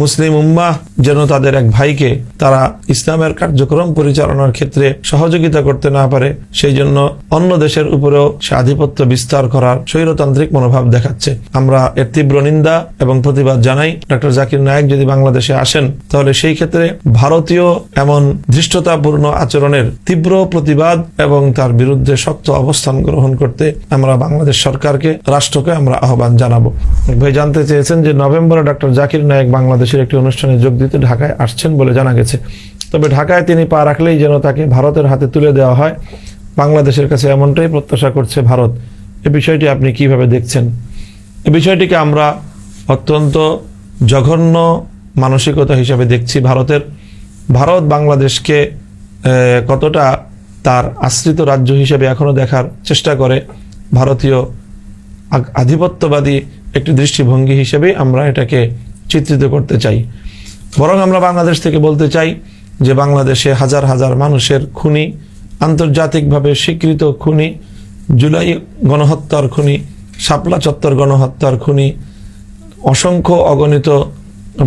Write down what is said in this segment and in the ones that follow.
মুসলিম উম্মাহ যেন তাদের এক ভাইকে তারা ইসলামের কার্যক্রম পরিচালনার ক্ষেত্রে সহযোগিতা করতে না পারে, সেই জন্য অন্য দেশের উপরেও সে আধিপত্য বিস্তার করার স্বৈরতান্ত্রিক মনোভাব দেখাচ্ছে। আমরা এর তীব্র নিন্দা এবং প্রতিবাদ জানাই। ডক্টর জাকির নায়েক যদি বাংলাদেশে আসেন, তাহলে সেই ক্ষেত্রে ভারতীয় এমন ধৃষ্টতাপূর্ণ আচরণের তীব্র প্রতিবাদ এবং তার বিরুদ্ধে শক্ত অবস্থান গ্রহণ করতে আমরা বাংলাদেশ সরকারকে, রাষ্ট্রকে আমরা আহ্বান জানাব। ভাই, জানতে চেয়েছেন যে নভেম্বরে ডক্টর জাকির নায়েক বাংলাদেশের একটি অনুষ্ঠানে যোগ দিতে ঢাকায় আসছেন বলে জানা গেছে। তবে ঢাকায় তিনি পা রাখলেই যেন তাকে ভারতের হাতে তুলে দেওয়া হয়। বাংলাদেশের কাছে এমনটাই প্রত্যাশা করছে ভারত। এ বিষয়টি আপনি কীভাবে দেখছেন? এ বিষয়টিকে আমরা অত্যন্ত জঘন্য মানসিকতা হিসাবে দেখছি ভারতের। ভারত বাংলাদেশকে কতটা তার আশ্রিত রাজ্য হিসেবে এখনও দেখার চেষ্টা করে। ভারতীয় আধিপত্যবাদী একটি দৃষ্টিভঙ্গি হিসেবে আমরা এটাকে চিত্রিত করতে চাই। বরং আমরা বাংলাদেশ থেকে বলতে চাই যে বাংলাদেশে হাজার হাজার মানুষের খুনি, আন্তর্জাতিকভাবে স্বীকৃত খুনি, জুলাই গণহত্যার খুনি, শাপলা চত্বর গণহত্যার খুনি, অসংখ্য অগণিত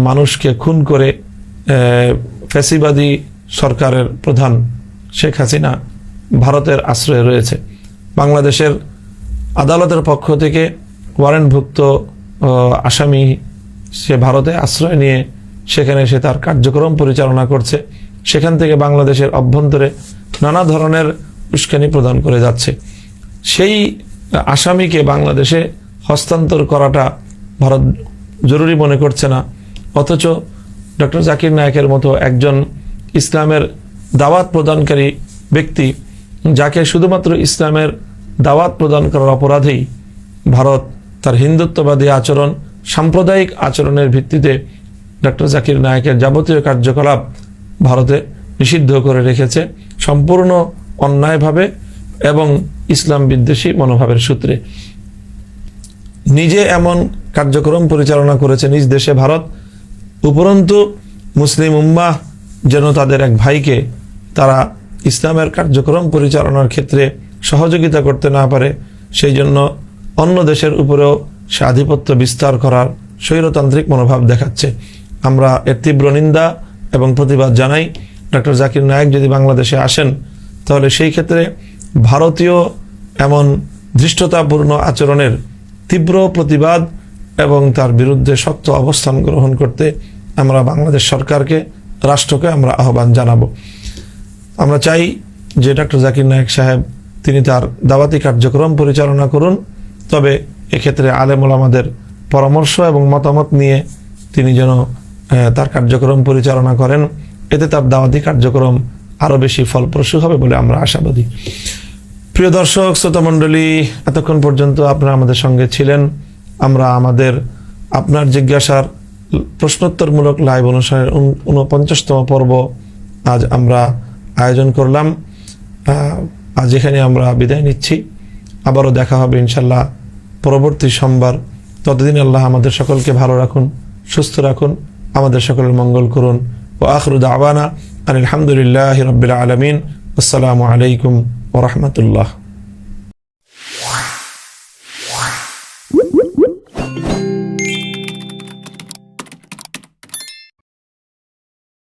মানুষকে খুন করে ফ্যাসিবাদী সরকারের প্রধান শেখ হাসিনা ভারতের আশ্রয়ে রয়েছে। বাংলাদেশের আদালতের পক্ষ থেকে ওয়ারেন্টভুক্ত আসামি সে ভারতে আশ্রয় নিয়ে সেখানে সে তার কার্যক্রম পরিচালনা করছে। সেখান থেকে বাংলাদেশের অভ্যন্তরে নানা ধরনের উস্কানি প্রদান করে যাচ্ছে। সেই আসামিকে বাংলাদেশে হস্তান্তর করাটা ভারত জরুরি মনে করছে না। অথচ ডক্টর জাকির নায়কের মতো একজন ইসলামের দাওয়াত প্রদানকারী ব্যক্তি, যাকে শুধুমাত্র ইসলামের দাওয়াত প্রদান করার অপরাধেই ভারত তার হিন্দুত্ববাদী আচরণ সাম্প্রদায়িক আচরণের ভিত্তিতে ডক্টর জাকির নায়কের যাবতীয় কার্যকলাপ ভারতে নিষিদ্ধ করে রেখেছে। সম্পূর্ণ অন্যায়ভাবে এবং ইসলাম বিদ্বেষী মনোভাবের সূত্রে। নিজে এমন কার্যক্রম পরিচালনা করেছে নিজ দেশে ভারত। উপরন্তু মুসলিম উম্মাহ যেন তাদের এক ভাইকে তারা ইসলামের কার্যক্রম পরিচালনার ক্ষেত্রে সহযোগিতা করতে না পারে, সেই জন্য অন্য দেশের উপরেও সে আধিপত্য বিস্তার করার স্বৈরতান্ত্রিক মনোভাব দেখাচ্ছে। আমরা এর তীব্র নিন্দা এবং প্রতিবাদ জানাই। ডক্টর জাকির নায়েক যদি বাংলাদেশে আসেন, তাহলে সেই ক্ষেত্রে ভারতীয় এমন ধৃষ্টতাপূর্ণ আচরণের তীব্র প্রতিবাদ এবং তার বিরুদ্ধে শক্ত অবস্থান গ্রহণ করতে আমরা বাংলাদেশ সরকারকে, রাষ্ট্রকে আমরা আহ্বান জানাব। আমরা চাই যে ডক্টর জাকির নায়েক সাহেব, তিনি তার দাওয়াতি কার্যক্রম পরিচালনা করুন। তবে এক্ষেত্রে আলেমুল আমাদের পরামর্শ এবং মতামত নিয়ে তিনি যেন তার কার্যক্রম পরিচালনা করেন। এতে তার দাওয়াতি কার্যক্রম আরও বেশি ফলপ্রসূ হবে বলে আমরা আশাবাদী। প্রিয় দর্শক, শ্রোতা মণ্ডলী, এতক্ষণ পর্যন্ত আপনারা আমাদের সঙ্গে ছিলেন। আমরা আমাদের আপনার জিজ্ঞাসার প্রশ্নোত্তরমূলক লাইভ অনুষ্ঠানের উন- ঊনপঞ্চাশতম পর্ব আজ আমরা আয়োজন করলাম। আজ এখানে আমরা বিদায় নিচ্ছি। আবারও দেখা হবে ইনশাল্লাহ পরবর্তী সোমবার, ততদিন আল্লাহ আমাদের সকলকে ভালো রাখুন, সুস্থ রাখুন, আমাদের সকলের মঙ্গল করুন। ও আখরুদ আবানা আলহামদুলিল্লাহ রবিল আলমিন। আসসালামু আলাইকুম ওরহমতুল্লাহ